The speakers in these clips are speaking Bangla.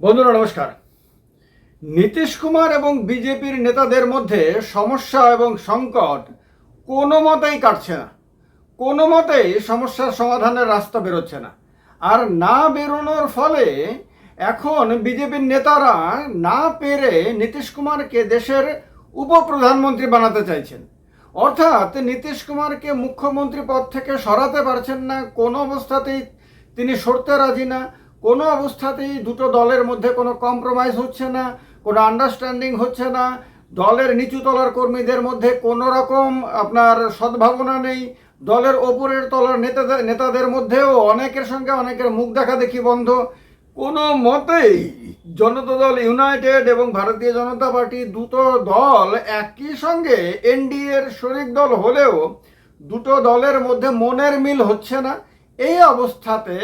বন্ধুরা, নমস্কার। নীতিশ কুমার এবং বিজেপির নেতাদের মধ্যে সমস্যা এবং সংকট কোনো মতেই কাটছে না। কোনো মতেই সমস্যার সমাধানের রাস্তা বেরোচ্ছে না। আর না বেরোনোর ফলে এখন বিজেপির নেতারা না পেরে নীতিশ কুমারকে দেশের উপপ্রধানমন্ত্রী বানাতে চাইছেন। অর্থাৎ নীতিশ কুমারকে মুখ্যমন্ত্রী পদ থেকে সরাতে পারছেন না, কোনো অবস্থাতেই তিনি সরতে রাজি না কোনো অবস্থাতেই দুটো দলের মধ্যে কোনো কম্প্রোমাইজ হচ্ছে না, কোনো আন্ডারস্ট্যান্ডিং হচ্ছে না। দলের নিচু তলার কর্মীদের মধ্যে কোনো রকম আপনার সদ্ভাবনা নেই। দলের ওপরের তলার নেতাদের নেতাদের মধ্যেও অনেকের সঙ্গে অনেকের মুখ দেখা দেখি বন্ধ। কোনো মতেই জনতা দল ইউনাইটেড এবং ভারতীয় জনতা পার্টি দুটো দল একই সঙ্গে এনডিএর শরিক দল হলেও দুটো দলের মধ্যে মনের মিল হচ্ছে না। এই অবস্থাতে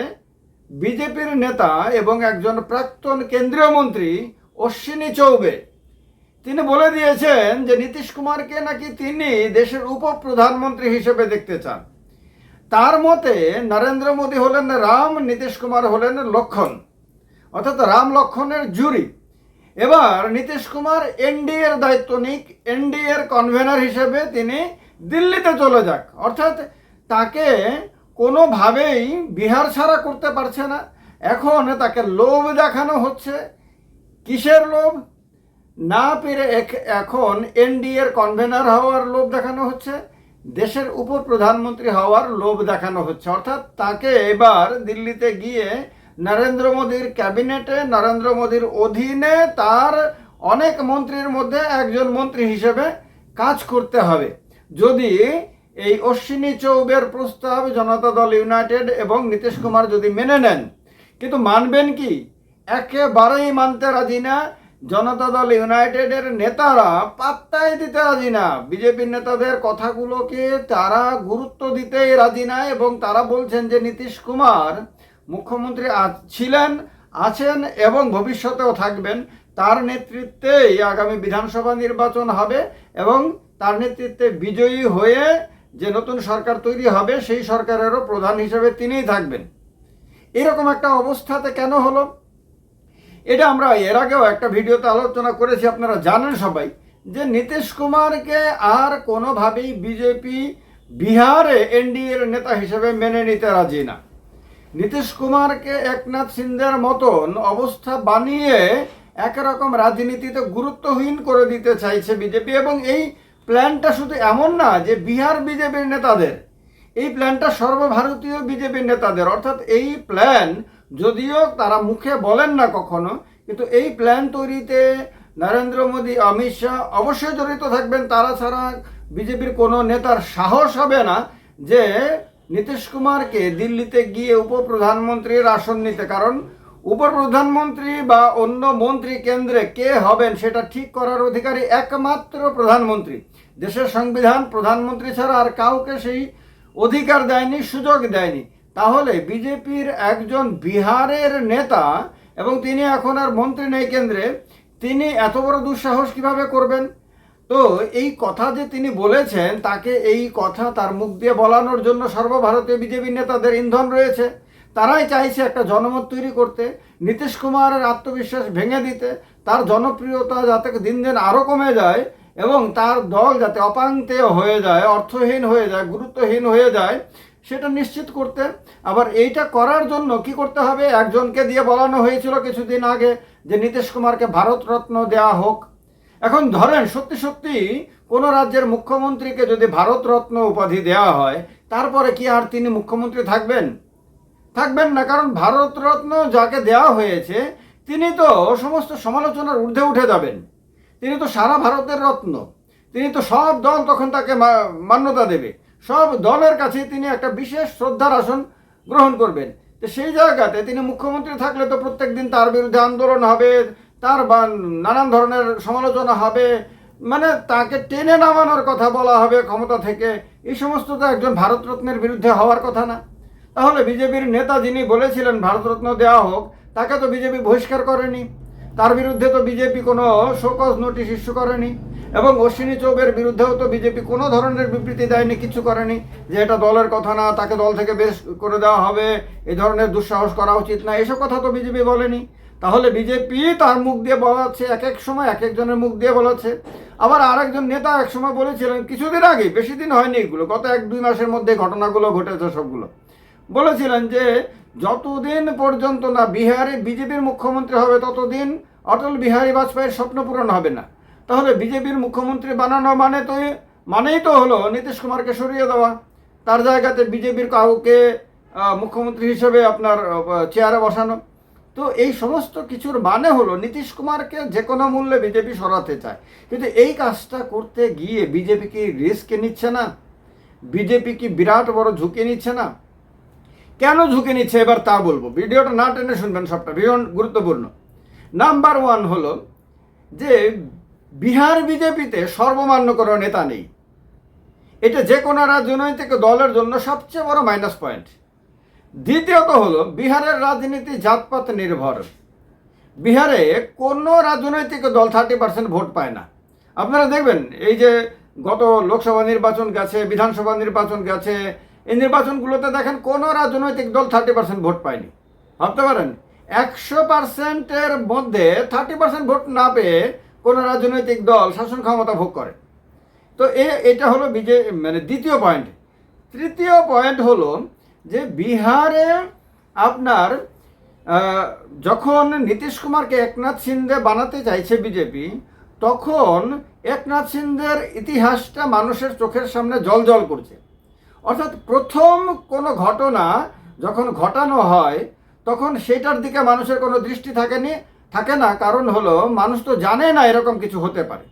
বিজেপির নেতা এবং একজন প্রাক্তন কেন্দ্রীয় মন্ত্রী অশ্বিনী চৌবে। তিনি বলে দিয়েছেন যে নীতিশ কুমারকে নাকি তিনি দেশের উপপ্রধানমন্ত্রী হিসেবে দেখতে চান। তার মতে, নরেন্দ্র মোদী হলেন রাম, নীতিশ কুমার হলেন লক্ষণ, অর্থাৎ রাম লক্ষণের জুরি। এবার নীতিশ কুমার এনডিএর দায়িত্ব নিক, এনডিএর কনভেনার হিসেবে তিনি দিল্লিতে চলে যাক, অর্থাৎ তাকে কোনোভাবেই বিহার ছাড়া করতে পারছে না। এখন তাকে লোভ দেখানো হচ্ছে। কিসের লোভ? না পেরে এখন এনডিএর কনভেনার হওয়ার লোভ দেখানো হচ্ছে। দেশের উপর প্রধানমন্ত্রী হওয়ার লোভ দেখানো হচ্ছে। অর্থাৎ তাকে এবার দিল্লিতে গিয়ে নরেন্দ্র মোদীর ক্যাবিনেটে, নরেন্দ্র মোদীর অধীনে তার অনেক মন্ত্রীর মধ্যে একজন মন্ত্রী হিসেবে কাজ করতে হবে। যদি এই অশ্বিনী চৌবের প্রস্তাব জনতা দল ইউনাইটেড এবং নীতিশ কুমার যদি মেনে নেন, কিন্তু মানবেন কি? একেবারেই মানতে রাজি না জনতা দল ইউনাইটেডের নেতারা, পাত্তাই দিতে রাজি না। বিজেপির নেতাদের কথাগুলোকে তারা গুরুত্ব দিতেই রাজি না এবং তারা বলছেন যে নীতিশ কুমার মুখ্যমন্ত্রী ছিলেন, আছেন এবং ভবিষ্যতেও থাকবেন। তার নেতৃত্বেই আগামী বিধানসভা নির্বাচন হবে এবং তার নেতৃত্বে বিজয়ী হয়ে যে নতুন সরকার তৈরি হবে, সেই সরকারেরও প্রধান হিসেবে তিনিই থাকবেন। এরকম একটা অবস্থাতে কেন হলো? এটা আমরা এর আগেও একটা ভিডিওতে আলোচনা করেছি, আপনারা জানেন সবাই, যে নীতিশ কুমারকে আর কোনোভাবেই বিজেপি বিহারে এনডিএর নেতা হিসেবে মেনে নিতে রাজি না। নীতিশ কুমারকে একনাথ সিন্ধের মতন অবস্থা বানিয়ে একরকম রাজনীতিতে গুরুত্বহীন করে দিতে চাইছে বিজেপি এবং এই প্ল্যানটা শুধু এমন না যে বিহার বিজেপির নেতাদের, এই প্ল্যানটা সর্বভারতীয় বিজেপির নেতাদের, অর্থাৎ এই প্ল্যান যদিও তারা মুখে বলেন না কখনো, কিন্তু এই প্ল্যান তৈরিতে নরেন্দ্র মোদী, অমিত শাহ অবশ্যই জড়িত থাকবেন। তারা ছাড়া বিজেপির কোনো নেতার সাহস হবে না যে নীতিশ কুমারকে দিল্লিতে গিয়ে উপপ্রধানমন্ত্রীর আসন নিতে, কারণ উপপ্রধানমন্ত্রী বা অন্য মন্ত্রী কেন্দ্রে কে হবেন সেটা ঠিক করার অধিকারী একমাত্র প্রধানমন্ত্রী। দেশের সংবিধান প্রধানমন্ত্রী ছাড়া আর কাউকে সেই অধিকার দেয়নি, সুযোগ দেয়নি। তাহলে বিজেপির একজন বিহারের নেতা এবং তিনি এখন আর মন্ত্রী নেই কেন্দ্রে, তিনি এত বড় দুঃসাহস কীভাবে করবেন? তো এই কথা যে তিনি বলেছেন, তাকে এই কথা তার মুখ দিয়ে বলানোর জন্য সর্বভারতীয় বিজেপি নেতাদের ইন্ধন রয়েছে। তারাই চাইছে একটা জনমত তৈরি করতে, নীতিশ কুমারের আত্মবিশ্বাস ভেঙে দিতে, তার জনপ্রিয়তা যাতে দিন দিন আরও কমে যায় এবং তার দল যাতে অপাঙ্ক্তেয় হয়ে যায়, অর্থহীন হয়ে যায়, গুরুত্বহীন হয়ে যায়, সেটা নিশ্চিত করতে। আবার এইটা করার জন্য কি করতে হবে? একজনকে দিয়ে বলানো হয়েছিল কিছুদিন আগে যে নীতিশ কুমারকে ভারতরত্ন দেওয়া হোক। এখন ধরেন, সত্যি সত্যি কোনো রাজ্যের মুখ্যমন্ত্রীকে যদি ভারতরত্ন উপাধি দেওয়া হয়, তারপরে কি আর তিনি মুখ্যমন্ত্রী থাকবেন? থাকবেন না, কারণ ভারতরত্ন যাকে দেওয়া হয়েছে, তিনি তো সমস্ত সমালোচনার ঊর্ধ্বে উঠে যাবেন। তিনি তো সারা ভারতের রত্ন। তিনি তো সব দল তখন তাকে মান্যতা দেবে। সব দলের কাছে তিনি একটা বিশেষ শ্রদ্ধার আসন গ্রহণ করবেন। তো সেই জায়গাতে তিনি মুখ্যমন্ত্রী থাকলে তো প্রত্যেক দিন তার বিরুদ্ধে আন্দোলন হবে, তার নানান ধরনের সমালোচনা হবে। মানে তাকে টেনে নামানোর কথা বলা হবে ক্ষমতা থেকে। এই সমস্ত তো একজন ভারতরত্নের বিরুদ্ধে হওয়ার কথা না। তাহলে বিজেপির নেতা যিনি বলেছিলেন, ভারতরত্ন দেওয়া হোক তাকে তো বিজেপি বহিষ্কার করেনি। তার বিরুদ্ধে তো বিজেপি কোনো শোকজ নোটিশ ইস্যু করেনি, এবং অশ্বিনী চৌবের বিরুদ্ধেও তো বিজেপি কোনো ধরনের বিবৃতি দেয়নি, কিছু করেনি, যে এটা দলের কথা না, তাকে দল থেকে বেশ করে দেওয়া হবে এই ধরনের দুঃসাহস করা উচিত না, এসব কথা তো বিজেপি বলেনি। তাহলে বিজেপি তার মুখ দিয়ে বলাচ্ছে, এক এক সময় এক একজনের মুখ দিয়ে বলাচ্ছে। আবার আরেকজন নেতা এক সময় বলেছিলেন, কিছুদিন আগে, বেশি দিন হয়নি এগুলো, গত এক দুই মাসের মধ্যে ঘটনাগুলো ঘটেছে সবগুলো। বলেছিলেন যে যতদিন পর্যন্ত না বিহারে বিজেপির মুখ্যমন্ত্রী হবে, ততদিন অটল বিহারী বাজপেয়ীর স্বপ্ন পূরণ হবে না। তাহলে বিজেপির মুখ্যমন্ত্রী বানানো মানে তো মানেই তো হলো নীতিশ কুমারকে সরিয়ে দেওয়া। তার জায়গাতে বিজেপির কাউকে মুখ্যমন্ত্রী হিসেবে আপনার চেয়ারে বসানো। তো এই সমস্ত কিছুর মানে হলো নীতিশ কুমারকে যে কোনো মূল্যে বিজেপি সরাতে চায়। কিন্তু এই কাজটা করতে গিয়ে বিজেপি কি রিস্ক নিচ্ছে না? বিজেপি কি বিরাট বড় ঝুঁকি নিচ্ছে না? কেন ঝুঁকি নিচ্ছে এবার তা বলব। ভিডিওটা না টেনে শুনবেন সবটা। ভীষণ গুরুত্বপূর্ণ। নাম্বার ওয়ান হলো যে বিহার বিজেপিতে সর্বমান্য কোনো নেতা নেই। এটা যে কোনো রাজনৈতিক দলের জন্য সবচেয়ে বড় মাইনাস পয়েন্ট দ্বিতীয়ত হলো বিহারের রাজনীতি জাতপাত নির্ভর। বিহারে কোনো রাজনৈতিক দল থার্টি পার্সেন্ট ভোট পায় না। আপনারা দেখবেন, এই যে গত লোকসভা নির্বাচন গেছে, বিধানসভা নির্বাচন গেছে এই নির্বাচনগুলোতে দেখেন কোনো রাজনৈতিক দল থার্টি পার্সেন্ট ভোট পায়নি। ভাবতে পারেন, একশো পার্সেন্টের মধ্যে থার্টি পার্সেন্ট ভোট না পেয়ে কোনো রাজনৈতিক দল শাসন ক্ষমতা ভোগ করে। তো এ, এটা হলো বিজে মানে দ্বিতীয় পয়েন্ট তৃতীয় পয়েন্ট হলো যে বিহারে আপনার যখন নীতিশ কুমারকে একনাথ সিন্ধে বানাতে চাইছে বিজেপি, তখন একনাথ সিন্ধের ইতিহাসটা মানুষের চোখের সামনে জল জল করছে। অর্থাৎ প্রথম কোনো ঘটনা যখন ঘটানো হয়, তখন সেটার দিকে মানুষের কোনো দৃষ্টি থাকেনি, থাকে না। কারণ হলো, মানুষ তো জানে না এরকম কিছু হতে পারে।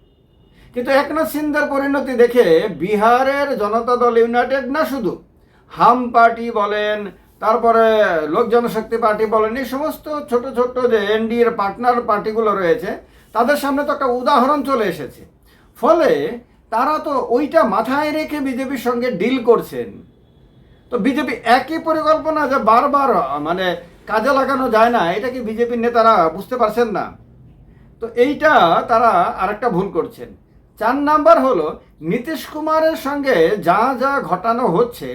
কিন্তু একনাথ সিন্ধের পরিণতি দেখে বিহারের জনতা দল ইউনাইটেড না শুধু, হাম পার্টি বলেন, তারপরে লোক জনশক্তি পার্টি বলেন, এই সমস্ত ছোট ছোট যে এনডিএর পার্টনার পার্টিগুলো রয়েছে, তাদের সামনে তো একটা উদাহরণ চলে এসেছে। ফলে তারা তো ওইটা মাথায় রেখে বিজেপির সঙ্গে ডিল করছেন। তো বিজেপি একই পরিকল্পনা যে বারবার মানে কাজে লাগানো যায় না, এটা কি বিজেপির নেতারা বুঝতে পারছেন না? তো এইটা তারা আরেকটা ভুল করছেন। চার নাম্বার হলো, নীতিশ কুমারের সঙ্গে যা যা ঘটানো হচ্ছে,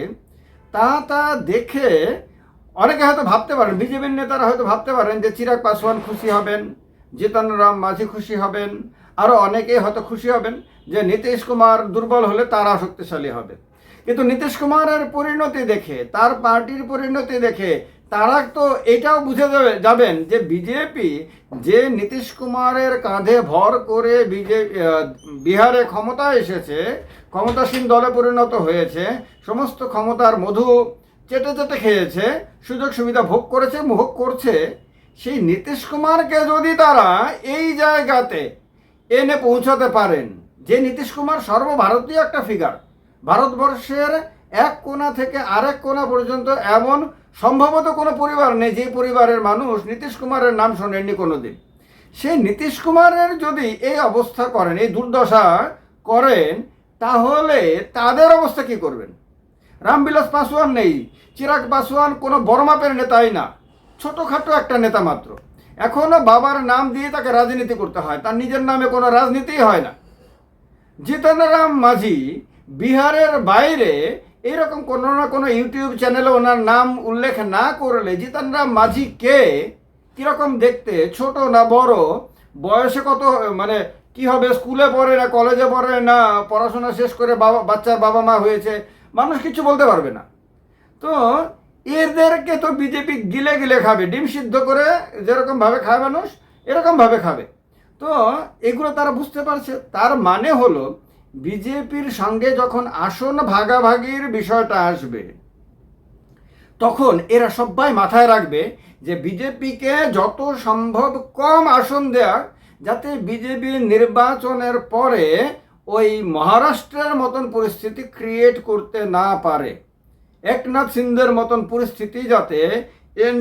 তা তা দেখে অনেকে হয়তো ভাবতে পারেন, বিজেপির নেতারা হয়তো ভাবতে পারেন যে চিরাগ পাসওয়ান খুশি হবেন জিতন রাম মাঝি খুশি হবেন আরও অনেকেই হয়তো খুশি হবেন। যে নীতিশ কুমার দুর্বল হলে তারা শক্তিশালী হবে। কিন্তু নীতিশ কুমারের পরিণতি দেখে, তার পার্টির পরিণতি দেখে, তারা তো এটাও বুঝে যাবে, যাবেন যে বিজেপি যে নীতিশ কুমারের কাঁধে ভর করে বিজেপি বিহারে ক্ষমতা এসেছে, ক্ষমতাসীন দলে পরিণত হয়েছে, সমস্ত ক্ষমতার মধু চেটে চেটে খেয়েছে, সুযোগ সুবিধা ভোগ করেছে ভোগ করছে, সেই নীতিশ কুমারকে যদি তারা এই জায়গাতে এনে পৌঁছাতে পারেন যে নীতিশ কুমার সর্বভারতীয় একটা ফিগার ভারতবর্ষের এক কোণা থেকে আরেক কোণা পর্যন্ত এমন সম্ভবত কোনো পরিবার নেই যে পরিবারের মানুষ নীতিশ কুমারের নাম শোনেননি কোনো দিন সেই নীতিশ কুমারের যদি এই অবস্থা করেন, এই দুর্দশা করেন, তাহলে তাদের অবস্থা কি করবেন? রামবিলাস পাসওয়ান নেই, চিরাগ পাসওয়ান কোনো বড় মাপের নেতাই না, ছোটোখাটো একটা নেতা মাত্র। এখনও বাবার নাম দিয়ে তাকে রাজনীতি করতে হয়, তার নিজের নামে কোনো রাজনীতিই হয় না। জিতনরাম মাঝি বিহারের বাইরে এরকম কোনো না কোনো ইউটিউব চ্যানেলে ওনার নাম উল্লেখ না করলে জিতনরাম মাঝি কে? কীরকম দেখতে? ছোট না বড়? বয়সে কত? মানে কি হবে? স্কুলে পড়ে না কলেজে পড়ে না পড়াশোনা শেষ করে বাবা, বাচ্চার বাবা মা হয়েছে? মানুষ কিছু বলতে পারবে না। তো এদেরকে তো বিজেপি গিলে গিলে খাবে। ডিম সিদ্ধ করে যেরকম ভাবে খায় মানুষ এরকম ভাবে খাবে। তো এগুলো তারা বুঝতে পারছে। তার মানে হলো, বিজেপির সঙ্গে যখন আসন ভাগাভাগির বিষয়টা আসবে, তখন এরা সবাই মাথায় রাখবে যে বিজেপিকে যত সম্ভব কম আসন দেয়া, যাতে বিজেপি নির্বাচনের পরে ওই মহারাষ্ট্রের মতন পরিস্থিতি ক্রিয়েট করতে না পারে। একনাথ সিন্ধের মতন পরিস্থিতি যাতে এন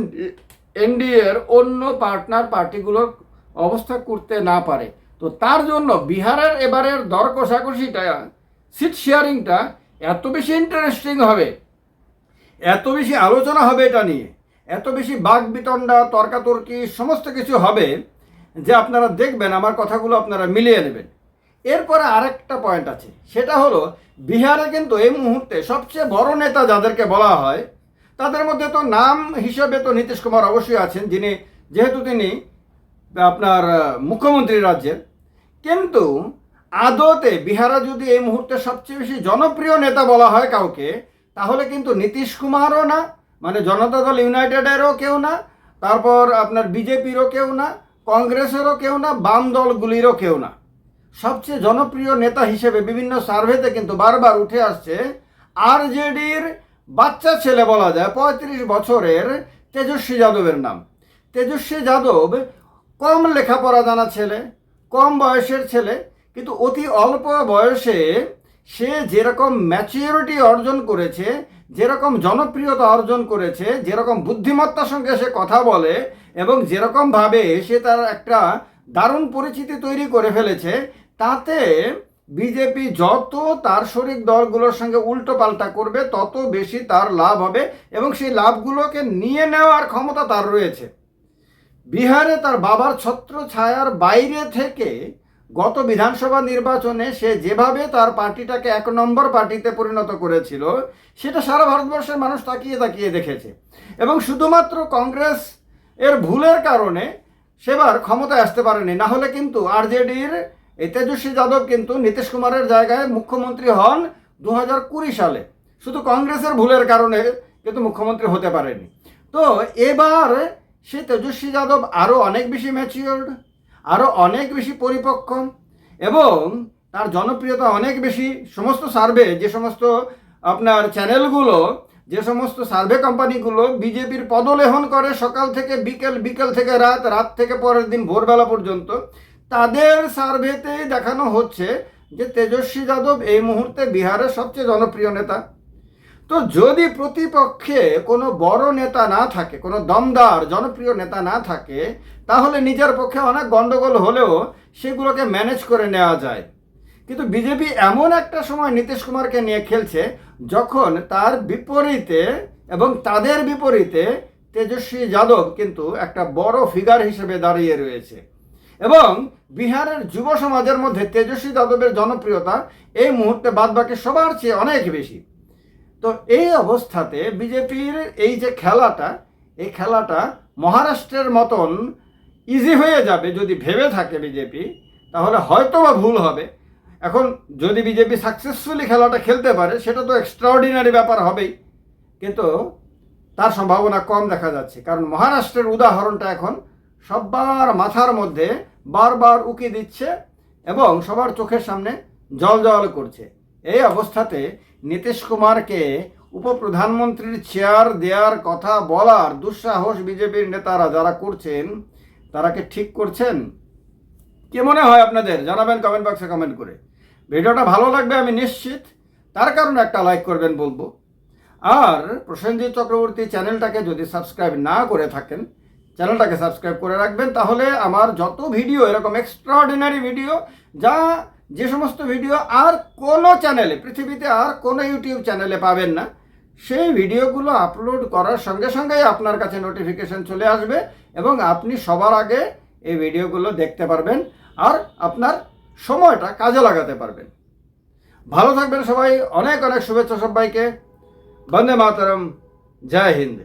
এনডিএর অন্য পার্টনার পার্টিগুলোর অবস্থা করতে না পারে। তো তার জন্য বিহারের এবারের দর কষাকষিটা সিট শেয়ারিংটা এত বেশি ইন্টারেস্টিং হবে। এত বেশি আলোচনা হবে এটা নিয়ে। এত বেশি বাঘ, বিতণ্ডা, তর্কাতর্কি সমস্ত কিছু হবে যে আপনারা দেখবেন, আমার কথাগুলো আপনারা মিলিয়ে নেবেন। এরপরে আরেকটা পয়েন্ট আছে, সেটা হলো বিহারে কিন্তু এই মুহূর্তে সবচেয়ে বড় নেতা যাদেরকে বলা হয়, তাদের মধ্যে তো নাম হিসেবে তো নীতিশ কুমার অবশ্যই আছেন, যিনি যেহেতু তিনি আপনার মুখ্যমন্ত্রী রাজ্যের। কিন্তু আদতে বিহারে যদি এই মুহূর্তে সবচেয়ে বেশি জনপ্রিয় নেতা বলা হয় কাউকে, তাহলে কিন্তু নীতিশ কুমারও না মানে জনতা দল ইউনাইটেডেরও কেউ না, তারপর আপনার বিজেপিরও কেউ না, কংগ্রেসেরও কেউ না, বাম দলগুলিরও কেউ না। সবচেয়ে জনপ্রিয় নেতা হিসেবে বিভিন্ন সার্ভেতে কিন্তু বারবার উঠে আসছে আরজেডির বাচ্চা ছেলে বলা যায়, পঁয়ত্রিশ বছরের তেজস্বী যাদবের নাম। তেজস্বী যাদব কম লেখাপড়া জানা ছেলে, কম বয়সের ছেলে, কিন্তু অতি অল্প বয়সে সে যেরকম ম্যাচিউরিটি অর্জন করেছে, যেরকম জনপ্রিয়তা অর্জন করেছে, যেরকম বুদ্ধিমত্তার সঙ্গে সে কথা বলে এবং যেরকমভাবে সে তার একটা দারুণ পরিচিতি তৈরি করে ফেলেছে, তাতে বিজেপি যত তার শরিক দলগুলোর সঙ্গে উল্টো পাল্টা করবে, তত বেশি তার লাভ হবে এবং সেই লাভগুলোকে নিয়ে নেওয়ার ক্ষমতা তার রয়েছে। বিহারে তার বাবার ছত্র ছায়ার বাইরে থেকে গত বিধানসভা নির্বাচনে সে যেভাবে তার পার্টিটাকে এক নম্বর পার্টিতে পরিণত করেছিল, সেটা সারা ভারতবর্ষের মানুষ তাকিয়ে তাকিয়ে দেখেছে। এবং শুধুমাত্র কংগ্রেস এর ভুলের কারণে সেবার ক্ষমতায় আসতে পারেনি। না হলে কিন্তু আরজেডির এই তেজস্বী যাদব কিন্তু নীতিশ কুমারের জায়গায় মুখ্যমন্ত্রী হন দু হাজার কুড়ি সালে। শুধু কংগ্রেসের ভুলের কারণে কিন্তু মুখ্যমন্ত্রী হতে পারেনি তো এবার সে তেজস্বী যাদব আরও অনেক বেশি ম্যাচিওর্ড আরও অনেক বেশি পরিপক্ক এবং তার জনপ্রিয়তা অনেক বেশি। সমস্ত সার্ভে যে সমস্ত আপনার চ্যানেলগুলো যে সমস্ত সার্ভে কোম্পানিগুলো বিজেপির পদলেহন করে সকাল থেকে বিকেল বিকেল থেকে রাত রাত থেকে পরের দিন ভোরবেলা পর্যন্ত, তাদের সার্ভেতেই দেখানো হচ্ছে যে তেজস্বী যাদব এই মুহূর্তে বিহারের সবচেয়ে জনপ্রিয় নেতা। তো যদি প্রতিপক্ষে কোনো বড় নেতা না থাকে, কোনো দমদার, জনপ্রিয় নেতা না থাকে, তাহলে নিজের পক্ষে অনেক গন্ডগোল হলেও সেগুলোকে ম্যানেজ করে নেওয়া যায়। কিন্তু বিজেপি এমন একটা সময় নীতিশ কুমারকে নিয়ে খেলছে, যখন তার বিপরীতে এবং তাদের বিপরীতে তেজস্বী যাদব কিন্তু একটা বড় ফিগার হিসেবে দাঁড়িয়ে রয়েছে। এবং বিহারের যুব সমাজের মধ্যে তেজস্বী যাদবের জনপ্রিয়তা এই মুহূর্তে বাদবাকি সবার চেয়ে অনেক বেশি। তো এই অবস্থাতে বিজেপির এই যে খেলাটা, এই খেলাটা মহারাষ্ট্রের মতন ইজি হয়ে যাবে যদি ভেবে থাকে বিজেপি, তাহলে হয়তো বা ভুল হবে। এখন যদি বিজেপি সাকসেসফুলি খেলাটা খেলতে পারে, সেটা তো এক্সট্রাঅর্ডিনারি ব্যাপার হবেই। কিন্তু তার সম্ভাবনা কম দেখা যাচ্ছে, কারণ মহারাষ্ট্রের উদাহরণটা এখন সবার মাথার মধ্যে বারবার উকি দিচ্ছে এবং সবার চোখের সামনে জল জল করছে। এই অবস্থাতে নীতিশ কুমারকে উপপ্রধানমন্ত্রীর চেয়ার দেওয়ার কথা বলার দুঃসাহস বিজেপির নেতারা যারা করছেন, তারা কি ঠিক করছেন? কে মনে হয় আপনাদের? জানাবেন কমেন্ট বক্সে কমেন্ট করে। ভিডিওটা ভালো লাগবে আমি নিশ্চিত। তার কারণে একটা লাইক করবেন বলব। আর প্রসেনজিৎ চক্রবর্তী চ্যানেলটাকে যদি সাবস্ক্রাইব না করে থাকেন, চ্যানেলটাকে সাবস্ক্রাইব করে রাখবেন, তাহলে আমার যত ভিডিও এরকম এক্সট্রাঅর্ডিনারি ভিডিও যা যে সমস্ত ভিডিও আর কোনো চ্যানেলে, পৃথিবীতে আর কোনো ইউটিউব চ্যানেলে পাবেন না, সেই ভিডিওগুলো আপলোড করার সঙ্গে সঙ্গেই আপনার কাছে নোটিফিকেশন চলে আসবে এবং আপনি সবার আগে এই ভিডিওগুলো দেখতে পারবেন আর আপনার সময়টা কাজে লাগাতে পারবেন। ভালো থাকবেন সবাই, অনেক অনেক শুভেচ্ছা সবাইকে। বন্দে মাতরম, জয় হিন্দ।